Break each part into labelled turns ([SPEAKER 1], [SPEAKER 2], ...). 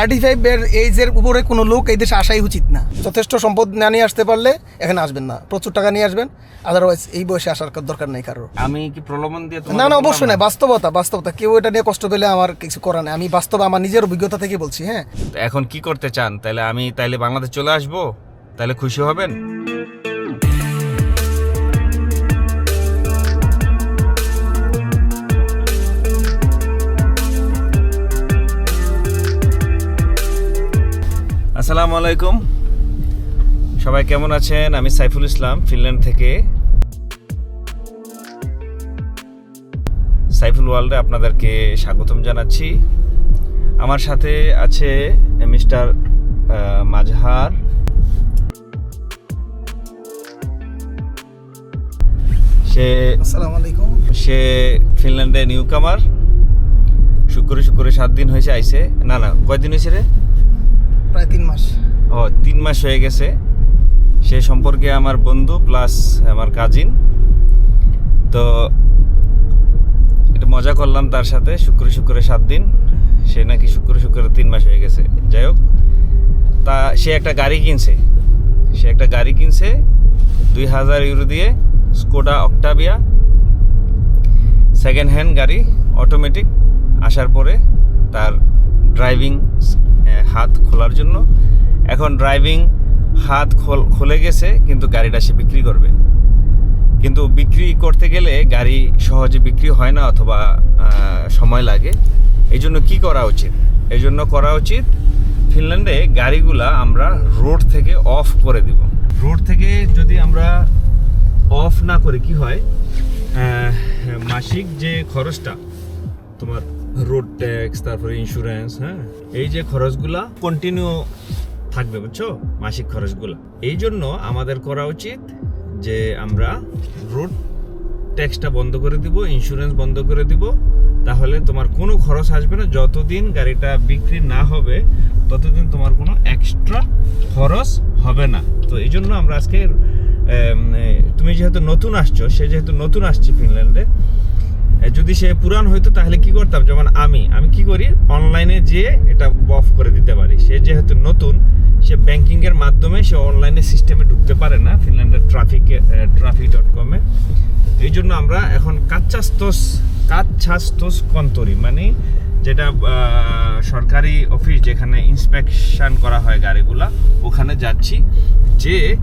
[SPEAKER 1] Thirty ফাইভের এইজের উপরে কোনো লোক এই দেশে আসাই উচিত না। যথেষ্ট সম্পদ না নিয়ে আসতে পারলে এখানে আসবেন না। প্রচুর টাকা নিয়ে আসবেন। আদারওয়াইজ এই বয়সে আসার দরকার নেই কারোর।
[SPEAKER 2] আমি কি প্রলোভন দিয়ে
[SPEAKER 1] না না অবশ্যই না? বাস্তবতা বাস্তবতা। কেউ এটা নিয়ে কষ্ট পেলে আমার কিছু করার নেই। আমি বাস্তব আমার নিজের অভিজ্ঞতা থেকে বলছি হ্যাঁ।
[SPEAKER 2] তো এখন কি করতে চান? তাহলে আমি তাইলে বাংলাদেশ চলে আসব? তাহলে খুশি হবেন? আসসালামু আলাইকুম। সবাই কেমন আছেন? আমি সাইফুল ইসলাম ফিনল্যান্ড থেকে। সাইফুল ওয়ার্ল্ডে আপনাদেরকে স্বাগতম জানাচ্ছি। আমার সাথে আছে মিস্টার মাঝহার সে
[SPEAKER 1] আসসালামু আলাইকুম।
[SPEAKER 2] সে ফিনল্যান্ডে নিউ কামার শুক্রে শুক্রে সাত দিন হয়েছে আইসে না না কয়দিন হয়েছে রে?
[SPEAKER 1] প্রায় তিন মাস।
[SPEAKER 2] ও, তিন মাস হয়ে গেছে। সে সম্পর্কে আমার বন্ধু প্লাস আমার কাজিন। তো একটু মজা করলাম তার সাথে, শুক্রে শুক্রে সাত দিন। সে নাকি শুক্রে শুক্রে তিন মাস হয়ে গেছে। যাই হোক, তা সে একটা গাড়ি কিনছে। সে একটা গাড়ি কিনছে দুই হাজার ইউরো দিয়ে স্কোডা অক্টাভিয়া সেকেন্ড হ্যান্ড গাড়ি অটোমেটিক আসার পরে তার ড্রাইভিং হাত খোলার জন্য। এখন ড্রাইভিং হাত খোল গেছে, কিন্তু গাড়িটা সে বিক্রি করবে। কিন্তু বিক্রি করতে গেলে গাড়ি সহজে বিক্রি হয় না অথবা সময় লাগে। এই জন্য কী করা উচিত? এই জন্য করা উচিত, ফিনল্যান্ডে গাড়িগুলা আমরা রোড থেকে অফ করে দিব। রোড থেকে যদি আমরা অফ না করে, কি হয়? মাসিক যে খরচটা তোমার রোড ট্যাক্স তারপরে ইন্স্যুরেন্স হ্যাঁ? এই যে খরচগুলা কন্টিনিউ থাকবে, বুঝছ? মাসিক খরচগুলা। এই জন্য আমাদের করা উচিত যে আমরা রোড ট্যাক্সটা বন্ধ করে দিব ইন্স্যুরেন্স বন্ধ করে দিব, তাহলে তোমার কোনো খরচ আসবে না। যতদিন গাড়িটা বিক্রি না হবে, ততদিন তোমার কোনো এক্সট্রা খরচ হবে না। তো এই জন্য আমরা আজকে তুমি যেহেতু নতুন আসছো, সে যেহেতু নতুন আসছে ফিনল্যান্ডে যদি সে পুরান হইতো, তাহলে কি করতাম? যেমন আমি। আমি কি করি? অনলাইনে যেয়ে এটা অফ করে দিতে পারি। সে যেহেতু নতুন, সে ব্যাংকিং এর মাধ্যমে সে অনলাইনে সিস্টেমে ঢুকতে পারে না ফিনল্যান্ডের ট্রাফিকে ট্রাফিক ডট কমে এই জন্য আমরা এখন কাচ্চাস্তোস কাচ্ছাস্তোস কন্তরি মানে যেটা সরকারি অফিস যেখানে ইন্সপেকশন করা হয় গাড়িগুলা, ওখানে যাচ্ছি। যে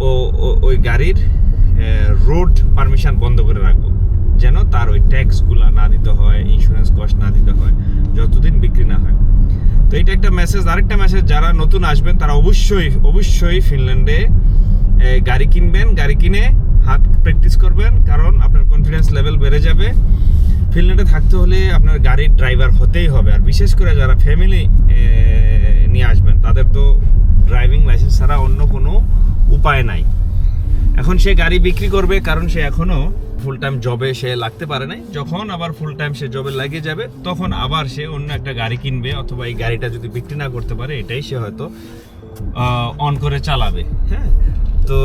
[SPEAKER 2] ও- ওই গাড়ির রোড পারমিশন বন্ধ করে রাখব। যেন তার ওই ট্যাক্সগুলা না দিতে হয় ইন্স্যুরেন্স কস্ট না দিতে হয়, যতদিন বিক্রি না হয়। তো এটা একটা মেসেজ আরেকটা মেসেজ যারা নতুন আসবেন, তারা অবশ্যই অবশ্যই ফিনল্যান্ডে গাড়ি কিনবেন, গাড়ি কিনে হাত প্র্যাকটিস করবেন, কারণ আপনার কনফিডেন্স লেভেল বেড়ে যাবে। ফিনল্যান্ডে থাকতে হলে আপনার গাড়ির ড্রাইভার হতেই হবে। আর বিশেষ করে যারা ফ্যামিলি নিয়ে আসবেন, তাদের তো ড্রাইভিং লাইসেন্স ছাড়া অন্য কোনো উপায় নাই। এখন সে গাড়ি বিক্রি করবে, কারণ সে এখনও ফুল টাইম জবে সে লাগতে পারে নাই। যখন আবার ফুল টাইম সে জবে লাগিয়ে যাবে, তখন আবার সে অন্য একটা গাড়ি কিনবে অথবা এই গাড়িটা যদি বিক্রি না করতে পারে, এটাই সে হয়তো অন করে চালাবে। হ্যাঁ? তো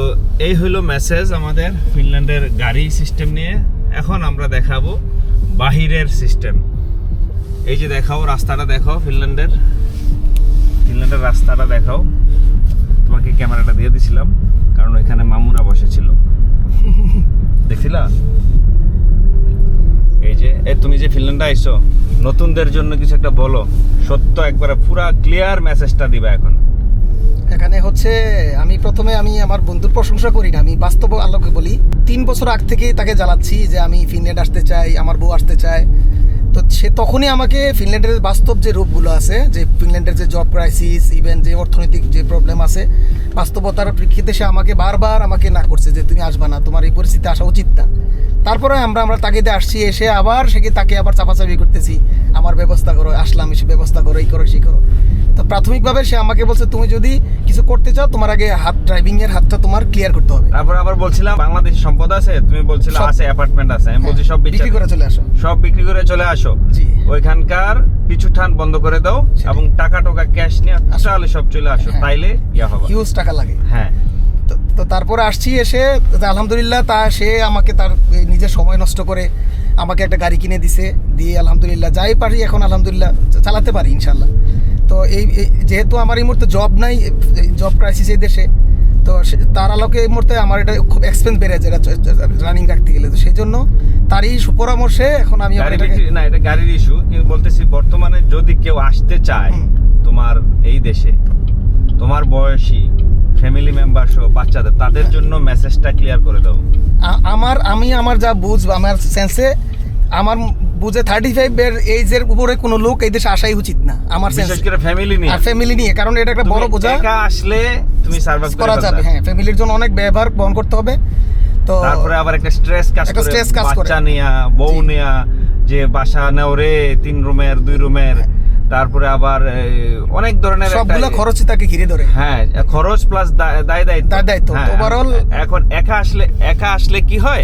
[SPEAKER 2] এই হলো মেসেজ আমাদের ফিনল্যান্ডের গাড়ি সিস্টেম নিয়ে। এখন আমরা দেখাবো বাহিরের সিস্টেম এই যে দেখাও, রাস্তাটা দেখাও ফিনল্যান্ডের। ফিনল্যান্ডের রাস্তাটা দেখাও। তোমাকে ক্যামেরাটা দিয়ে দিছিলাম, কারণ ওইখানে মামুরা বসেছিল। দেখছিলা? এই যে, এ তুমি যে ফিনল্যান্ডে আইছো, নতুনদের জন্য কিছু একটা বলো। সত্য একবারে, পুরা ক্লিয়ার মেসেজটা দিবা এখন।
[SPEAKER 1] এখানে হচ্ছে, আমি প্রথমে আমি আমার বন্ধুর প্রশংসা করি না, আমি বাস্তব আলোকে বলি। তিন বছর আগ থেকেই তাকে জ্বালাচ্ছি যে আমি ফিনল্যান্ড আসতে চাই, আমার বউ আসতে চায়। তো সে তখনই আমাকে ফিনল্যান্ডের বাস্তব যে রূপগুলো আছে, যে ফিনল্যান্ডের যে জব ক্রাইসিস ইভেন যে অর্থনৈতিক যে প্রবলেম আছে, বাস্তবতার প্রেক্ষিতে সে আমাকে বারবার আমাকে না করছে যে তুমি আসবা না, তোমার এই পরিস্থিতি আসা উচিত না। তারপরে আমরা আমরা তাকে আসছি, এসে আবার সে তাকে আবার চাপাচাপি করতেছি, আমার ব্যবস্থা করো, আসলাম, এসে ব্যবস্থা করো, এই করো, সেই করো। তো প্রাথমিকভাবে সে আমাকে বলছে তুমি যদি কিছু করতে চাও তোমার আগে হাত ড্রাইভিং এর হাতটা তোমার ক্লিয়ার করতে হবে।
[SPEAKER 2] তারপর আবার বলছিলাম বাংলাদেশি সম্পদ আছে? তুমি বলছিলে আছে অ্যাপার্টমেন্ট আছে। আমি বলছি সব
[SPEAKER 1] হ্যাঁ, বিক্রি করে চলে আসো।
[SPEAKER 2] সব বিক্রি করে চলে আসো।
[SPEAKER 1] জি।
[SPEAKER 2] ওইখানকার পিছু ঠান বন্ধ করে দাও এবং টাকা টোকা ক্যাশ নিয়ে তাহলে সব চলে আসো।
[SPEAKER 1] হ্যাঁ।
[SPEAKER 2] তাইলে ইয়া হবে।
[SPEAKER 1] হিউজ টাকা লাগে।
[SPEAKER 2] হ্যাঁ।
[SPEAKER 1] তো তো তারপরে আসছি এসে আলহামদুলিল্লাহ তা সে আমাকে তার নিজের সময় নষ্ট করে আমাকে একটা গাড়ি কিনে দিছে। দিয়ে আলহামদুলিল্লাহ যাই পারি এখন আলহামদুলিল্লাহ চালাতে পারি ইনশাল্লাহ। তো এই যেহেতু আমার এই মুহূর্তে জব নাই জব ক্রাইসিস এই দেশে তো তার আলোকে এই মুহূর্তে আমার এটা খুব এক্সপেন্স বেড়ে যায় রানিং রাখতে গেলে। তো সেই জন্য তারই সুপরামর্শে এখন আমি
[SPEAKER 2] না এটা গাড়ির ইস্যু কিন্তু বলতেছি বর্তমানে যদি কেউ আসতে চায় তোমার এই দেশে তোমার বয়সী ফ্যামিলি মেম্বার সহ বাচ্চাদের তাদের জন্য মেসেজটা ক্লিয়ার করে দাও।
[SPEAKER 1] আমার আমি আমার যা বুঝ আমার সেন্সে আমার বুঝে থার্টি ফাইভ এর এইজের উপরে কোনো লোক এই দেশে আসাই উচিত না আমার
[SPEAKER 2] বিশেষ করে ফ্যামিলি নিয়ে।
[SPEAKER 1] আর ফ্যামিলি নিয়ে কারণ এটা একটা বড় বোঝা।
[SPEAKER 2] একা আসলে তুমি সার্ভাইভ
[SPEAKER 1] করা যাবে হ্যাঁ ফ্যামিলির জন্য অনেক ব্যবহার বহন করতে হবে। তো
[SPEAKER 2] তারপরে আবার একটা স্ট্রেস কাজ করে
[SPEAKER 1] স্ট্রেস কাজ করে।
[SPEAKER 2] বাচ্চা নিয়া বউ নিয়া যে বাসা নেও রে তিন রুমের দুই রুমের তারপরে আবার অনেক ধরনের
[SPEAKER 1] সবগুলো খরচই তাকে ঘিরে ধরে।
[SPEAKER 2] হ্যাঁ খরচ প্লাস দায় দায়িত্ব।
[SPEAKER 1] দায় দায়িত্ব।
[SPEAKER 2] হ্যাঁ,
[SPEAKER 1] Overall-
[SPEAKER 2] এখন একা আসলে একা আসলে কি হয়?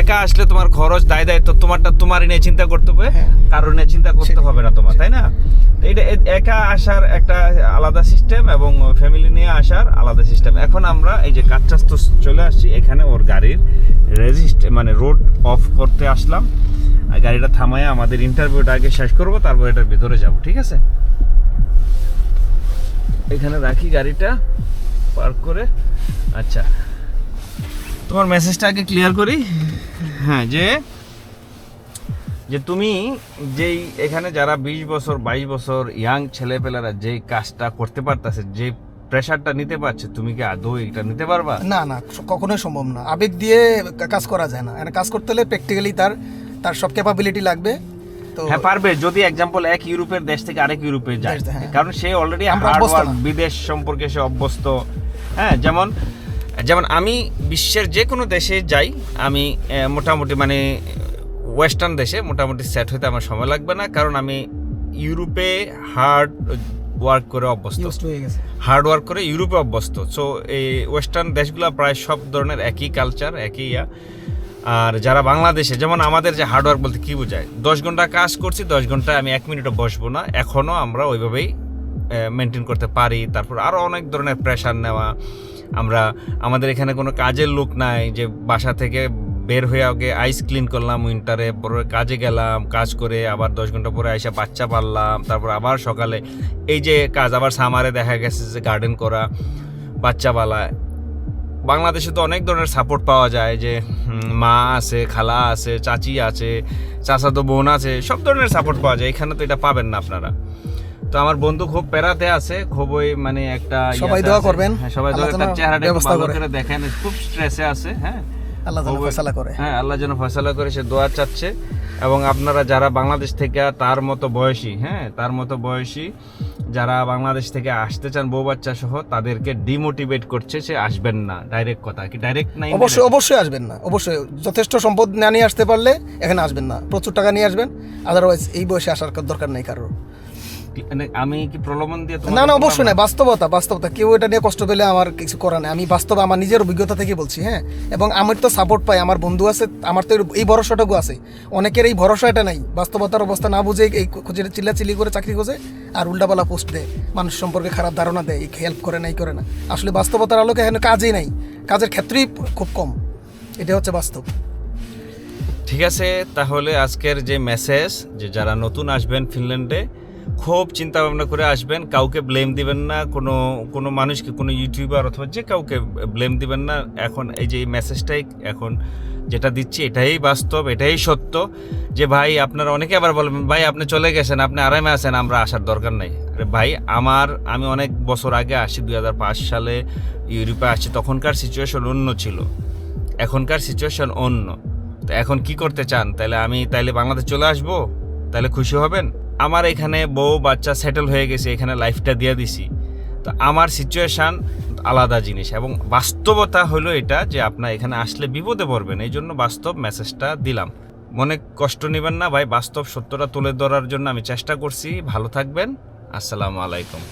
[SPEAKER 2] একা আসলে তোমার খরচ দায় দায়িত্ব তোমারটা তোমারই নিয়ে চিন্তা করতে হবে।
[SPEAKER 1] হ্যাঁ।
[SPEAKER 2] কারোর নিয়ে চিন্তা করতে হবে না তোমার তাই না? এটা একা আসার একটা আলাদা সিস্টেম এবং ফ্যামিলি নিয়ে আসার আলাদা সিস্টেম এখন আমরা এই যে কাচ্চাস্ত চলে আসছি এখানে ওর গাড়ির রেজিস্ট মানে রোড অফ করতে আসলাম। আর গাড়িটা থামায় আমাদের ইন্টারভিউটা আগে শেষ করব, তারপর এটার ভিতরে যাব, ঠিক আছে? এখানে রাখি গাড়িটা পার্ক করে। আচ্ছা তোমার মেসেজটা আগে ক্লিয়ার করি? হ্যাঁ যে যে তুমি যেই, এখানে যারা বিশ বছর, বাইশ বছর ইয়াং ছেলেপেলেরা যেই কাজটা করতে পারতেছে যে প্রেশারটা নিতে পারছে, তুমি কি আদৌ এটা নিতে পারবা?
[SPEAKER 1] না না, কখনোই সম্ভব না। আবেগ দিয়ে কাজ করা যায় না। কাজ করতে হলে প্র্যাকটিক্যালি তার তার সব ক্যাপাবিলিটি লাগবে তো
[SPEAKER 2] হ্যাঁ পারবে যদি এক্সাম্পল এক ইউরোপের দেশ থেকে আরেক ইউরোপে যায়।
[SPEAKER 1] হ্যাঁ।
[SPEAKER 2] কারণ সে অলরেডি
[SPEAKER 1] আমরা
[SPEAKER 2] হার্ড ওয়ার্ক বিদেশ সম্পর্কে সে অভ্যস্ত। হ্যাঁ যেমন যেমন আমি বিশ্বের যে কোনো দেশে যাই আমি মোটামুটি মানে ওয়েস্টার্ন দেশে মোটামুটি সেট হতে আমার সময় লাগবে না কারণ আমি ইউরোপে হার্ড ওয়ার্ক করে অভ্যস্ত।
[SPEAKER 1] হয়ে
[SPEAKER 2] হার্ড ওয়ার্ক করে ইউরোপে অভ্যস্ত। সো এই ওয়েস্টার্ন দেশগুলো প্রায় সব ধরনের একই কালচার একই ইয়া। আর যারা বাংলাদেশে, যেমন আমাদের যে হার্ডওয়ার্ক বলতে কি বোঝায়? দশ ঘণ্টা কাজ করছি, দশ ঘণ্টা আমি এক মিনিটও বসবো না। এখনও আমরা ওইভাবেই মেনটেন করতে পারি। তারপর আরও অনেক ধরনের প্রেশার নেওয়া। আমরা, আমাদের এখানে কোনো কাজের লোক নাই যে বাসা থেকে বের হয়ে আগে আইস ক্লিন করলাম উইন্টারে পরে কাজে গেলাম, কাজ করে আবার দশ ঘণ্টা পরে এসে বাচ্চা পারলাম তারপর আবার সকালে এই যে কাজ, আবার সামারে দেখা গেছে যে গার্ডেন করা, বাচ্চা পালা। বাংলাদেশে তো অনেক ধরনের সাপোর্ট পাওয়া যায় যে মা আছে খালা আছে চাচি আছে চাচাতো বোন আছে সব ধরনের সাপোর্ট পাওয়া যায়। এখানে তো এটা পাবেন না আপনারা। তো আমার বন্ধু খুব পেরাতে আছে খুবই মানে একটা
[SPEAKER 1] সবাই দোয়া করবেন।
[SPEAKER 2] হ্যাঁ, সবাই দোয়া চেহারাটা ভালো।
[SPEAKER 1] করে।
[SPEAKER 2] দেখেন খুব স্ট্রেসে আছে হ্যাঁ।
[SPEAKER 1] আল্লাহ যেন ফয়সালা করে।
[SPEAKER 2] হ্যাঁ আল্লাহ যেন ফয়সালা করে সে দোয়া চাচ্ছে। এবং আপনারা যারা বাংলাদেশ থেকে তার মতো বয়সী হ্যাঁ তার মতো বয়সী যারা বাংলাদেশ থেকে আসতে চান বউ বাচ্চা সহ তাদেরকে ডিমোটিভেট করছে সে আসবেন না। ডাইরেক্ট কথা। কি ডাইরেক্ট নাই
[SPEAKER 1] অবশ্যই অবশ্যই আসবেন না। অবশ্যই। যথেষ্ট সম্পদ না নিয়ে আসতে পারলে এখানে আসবেন না। প্রচুর টাকা নিয়ে আসবেন। আদারওয়াইজ এই বয়সে আসার দরকার নেই কারোর।
[SPEAKER 2] আমি কি প্রলোভন দিয়ে
[SPEAKER 1] না না অবশ্যই না বাস্তবতা বাস্তবতা। কেউ এটা নিয়ে কষ্ট পেলে আমার কিছু করার নেই। আমি বাস্তবে আমার নিজের অভিজ্ঞতা থেকে বলছি হ্যাঁ? এবং আমার তো সাপোর্ট পাই আমার বন্ধু আছে আমার তো এই ভরসাটুকু আছে। অনেকের এই ভরসা এটা নাই বাস্তবতার অবস্থা না বুঝে এই খুঁজে চিল্লা চিল্লি করে চাকরি খোঁজে আর উল্টাপালা পোস্ট দেয়। মানুষ সম্পর্কে খারাপ ধারণা দেয় হেল্প করে নাই করে না। আসলে বাস্তবতার আলোকে এখানে কাজই নাই। কাজের ক্ষেত্রেই খুব কম। এটা হচ্ছে বাস্তব।
[SPEAKER 2] ঠিক আছে তাহলে আজকের যে মেসেজ যে যারা নতুন আসবেন ফিনল্যান্ডে খুব চিন্তা ভাবনা করে আসবেন, কাউকে ব্লেম দিবেন না, কোনো কোনো মানুষকে, কোনো ইউটিউবার অথবা যে কাউকে ব্লেম দিবেন না। এখন এই যে এই মেসেজটাই এখন যেটা দিচ্ছি, এটাই বাস্তব, এটাই সত্য যে ভাই, আপনারা অনেকে আবার বলবেন, ভাই, আপনি চলে গেছেন, আপনি আরামে আছেন, আমরা আসার দরকার নাই। আরে ভাই, আমার, আমি অনেক বছর আগে আসি, দুই হাজার পাঁচ সালে ইউরোপে আসছি, তখনকার সিচুয়েশন অন্য ছিল। এখনকার সিচুয়েশন অন্য। তো এখন কি করতে চান? তাহলে আমি তাইলে বাংলাদেশ চলে আসব? তাহলে খুশি হবেন? আমার এখানে বউ, বাচ্চা সেটেল হয়ে গেছে, এখানে লাইফটা দিয়ে দিছি। তো আমার সিচুয়েশান আলাদা জিনিস এবং বাস্তবতা হলো এটা যে আপনার এখানে আসলে বিপদে পড়বেন, এই জন্য বাস্তব মেসেজটা দিলাম। মনে কষ্ট নেবেন না ভাই, বাস্তব সত্যটা তুলে ধরার জন্য আমি চেষ্টা করছি। ভালো থাকবেন। আসসালামু আলাইকুম।